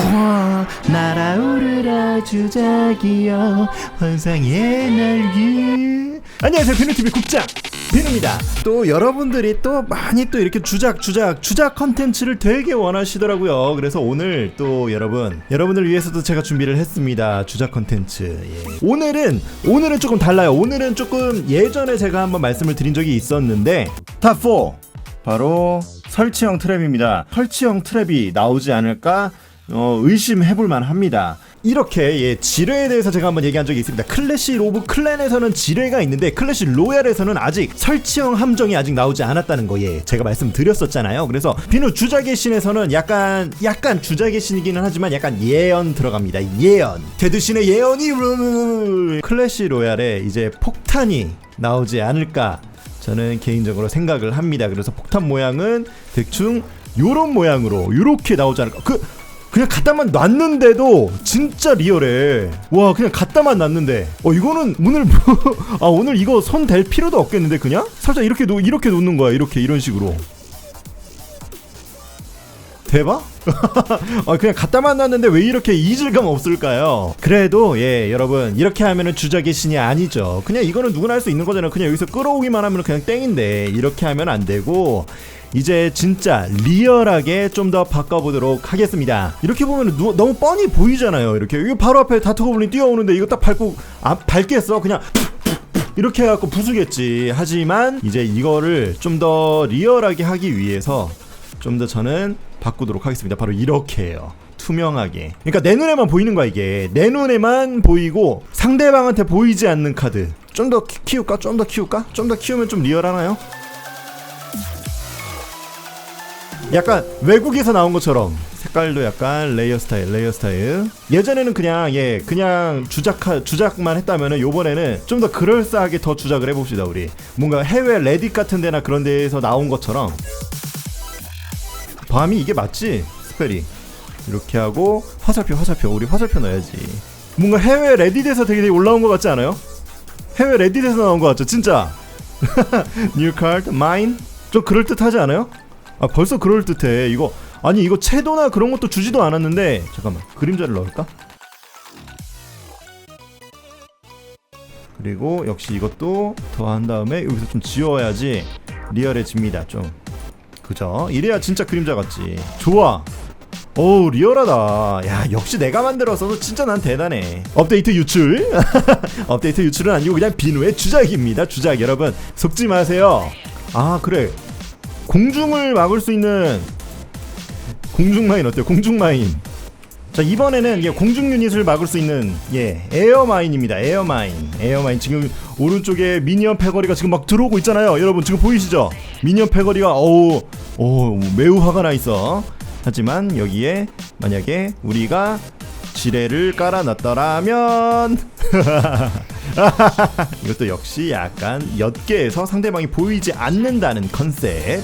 우와, 날아오르라 주작이여. 환상의 날개 안녕하세요. 비누TV 국장 비누입니다. 또 여러분들이 또 많이 또 이렇게 주작 주작 주작 컨텐츠를 되게 원하시더라고요. 그래서 오늘 또 여러분 여러분들 위해서도 제가 준비를 했습니다. 주작 컨텐츠. 예. 오늘은 오늘은 조금 달라요. 오늘은 조금 예전에 제가 한번 말씀을 드린 적이 있었는데 탑4 바로 설치형 트랩입니다. 설치형 트랩이 나오지 않을까 어, 의심해볼 만합니다. 이렇게 예, 지뢰에 대해서 제가 한번 얘기한 적이 있습니다. 클래시 로브 클랜에서는 지뢰가 있는데 클래시 로얄에서는 아직 설치형 함정이 아직 나오지 않았다는 거 예, 제가 말씀드렸었잖아요. 그래서 비누 주작의 신에서는 약간 약간 주작의 신이기는 하지만 약간 예언 들어갑니다. 예언. 대드신의 예언이 클래시 로얄에 이제 폭탄이 나오지 않을까 저는 개인적으로 생각을 합니다. 그래서 폭탄 모양은 대충 요런 모양으로 요렇게 나오지 않을까. 그 그냥 갖다만 놨는데도 진짜 리얼해. 와 그냥 갖다만 놨는데. 어 이거는 오늘 뭐- 아 오늘 이거 손 댈 필요도 없겠는데 그냥 살짝 이렇게 놓 이렇게 놓는 거야 이렇게 이런 식으로. 대박? 아 그냥 갖다만 놨는데 왜 이렇게 이질감 없을까요? 그래도 예 여러분 이렇게 하면은 주작의 신이 아니죠. 그냥 이거는 누구나 할 수 있는 거잖아요. 그냥 여기서 끌어오기만 하면 그냥 땡인데 이렇게 하면 안 되고 이제 진짜 리얼하게 좀 더 바꿔보도록 하겠습니다. 이렇게 보면 누, 너무 뻔히 보이잖아요. 이렇게 이거 바로 앞에 다트고블린 뛰어오는데 이거 딱 밟고 아, 밟겠어? 그냥 이렇게 해갖고 부수겠지. 하지만 이제 이거를 좀 더 리얼하게 하기 위해서 좀 더 저는 바꾸도록 하겠습니다. 바로 이렇게 해요. 투명하게. 그러니까 내 눈에만 보이는 거야 이게. 내 눈에만 보이고 상대방한테 보이지 않는 카드. 좀 더 키울까? 좀 더 키울까? 좀 더 키우면 좀 리얼하나요? 약간 외국에서 나온 것처럼 색깔도 약간 레이어 스타일, 레이어 스타일. 예전에는 그냥 예, 그냥 주작 주작만 했다면은 요번에는 좀 더 그럴싸하게 더 주작을 해봅시다 우리. 뭔가 해외 레딧 같은 데나 그런 데에서 나온 것처럼. 밤이 이게 맞지? 스펠이. 이렇게 하고 화살표, 화살표. 우리 화살표 넣어야지. 뭔가 해외 레딧에서 되게 올라온 것 같지 않아요? 해외 레딧에서 나온 것 같죠, 진짜. 뉴 카드, 마인. 좀 그럴 듯하지 않아요? 아 벌써 그럴 듯해 이거 아니 이거 채도나 그런 것도 주지도 않았는데 잠깐만 그림자를 넣을까? 그리고 역시 이것도 더한 다음에 여기서 좀 지워야지 리얼해집니다 좀 그죠? 이래야 진짜 그림자 같지. 좋아. 오 리얼하다. 야 역시 내가 만들어서도 진짜 난 대단해. 업데이트 유출? 업데이트 유출은 아니고 그냥 비누의 주작입니다 주작. 여러분 속지 마세요. 아 그래. 공중을 막을 수 있는 공중마인 어때요? 공중마인. 자 이번에는 이게 공중 유닛을 막을 수 있는 예 에어마인입니다. 에어마인. 에어마인 지금 오른쪽에 미니언 패거리가 지금 막 들어오고 있잖아요. 여러분 지금 보이시죠? 미니언 패거리가 어우 오 매우 화가 나 있어. 하지만 여기에 만약에 우리가 지뢰를 깔아놨더라면 이것도 역시 약간 옅게해서 상대방이 보이지 않는다는 컨셉.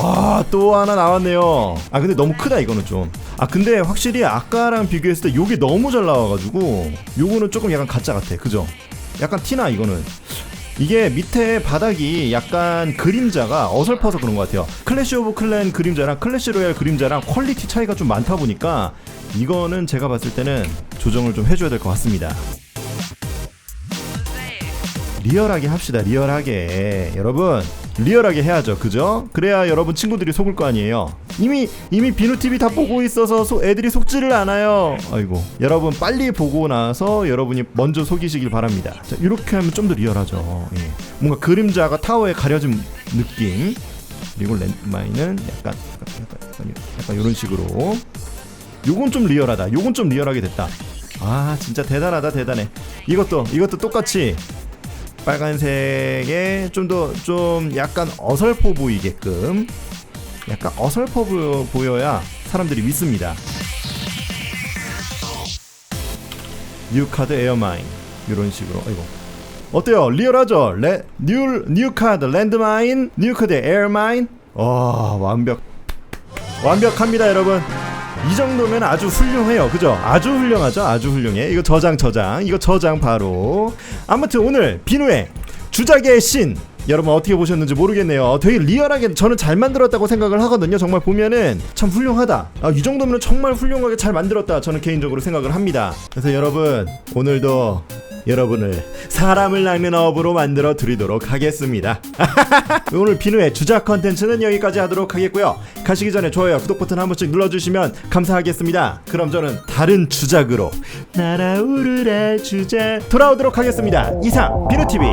아, 또 하나 나왔네요. 아, 근데 너무 크다, 이거는 좀. 아, 근데 확실히 아까랑 비교했을 때 요게 너무 잘 나와가지고, 요거는 조금 약간 가짜 같아. 그죠? 약간 티나, 이거는. 이게 밑에 바닥이 약간 그림자가 어설퍼서 그런 것 같아요. 클래시 오브 클랜 그림자랑 클래시 로얄 그림자랑 퀄리티 차이가 좀 많다 보니까 이거는 제가 봤을 때는 조정을 좀 해줘야 될 것 같습니다. 리얼하게 합시다. 리얼하게. 여러분, 리얼하게 해야죠. 그죠? 그래야 여러분 친구들이 속을 거 아니에요. 이미 이미 비누 TV 다 보고 있어서 소, 애들이 속지를 않아요. 아이고. 여러분 빨리 보고 나서 여러분이 먼저 속이시길 바랍니다. 자, 이렇게 하면 좀 더 리얼하죠. 예. 뭔가 그림자가 타워에 가려진 느낌. 그리고 약간 약간 약간, 약간, 약간 이런 식으로. 요건 좀 리얼하다. 요건 좀 리얼하게 됐다. 아, 진짜 대단하다. 대단해. 이것도 이것도 똑같이 빨간색에 좀더좀 약간 어설퍼 보이게끔 약간 어설퍼 보여, 보여야 사람들이 믿습니다. 뉴 카드 에어마인 이런 식으로. 아이고. 어때요? 리얼하죠? 레, 뉴, 뉴 카드 랜드마인 뉴 카드 에어마인? 와 완벽 완벽합니다 여러분 이 정도면 아주 훌륭해요. 그죠? 아주 훌륭하죠? 아주 훌륭해. 이거 저장, 저장. 이거 저장 바로. 아무튼 오늘 비누의 주작의 신. 여러분 어떻게 보셨는지 모르겠네요. 되게 리얼하게 저는 잘 만들었다고 생각을 하거든요. 정말 보면은 참 훌륭하다. 아, 이 정도면 정말 훌륭하게 잘 만들었다. 저는 개인적으로 생각을 합니다. 그래서 여러분 오늘도 여러분을 사람을 낚는 어부로 만들어 드리도록 하겠습니다. 오늘 비누의 주작 컨텐츠는 여기까지 하도록 하겠고요. 가시기 전에 좋아요, 구독 버튼 한 번씩 눌러주시면 감사하겠습니다. 그럼 저는 다른 주작으로 날아오르라 주작 돌아오도록 하겠습니다. 이상 비누TV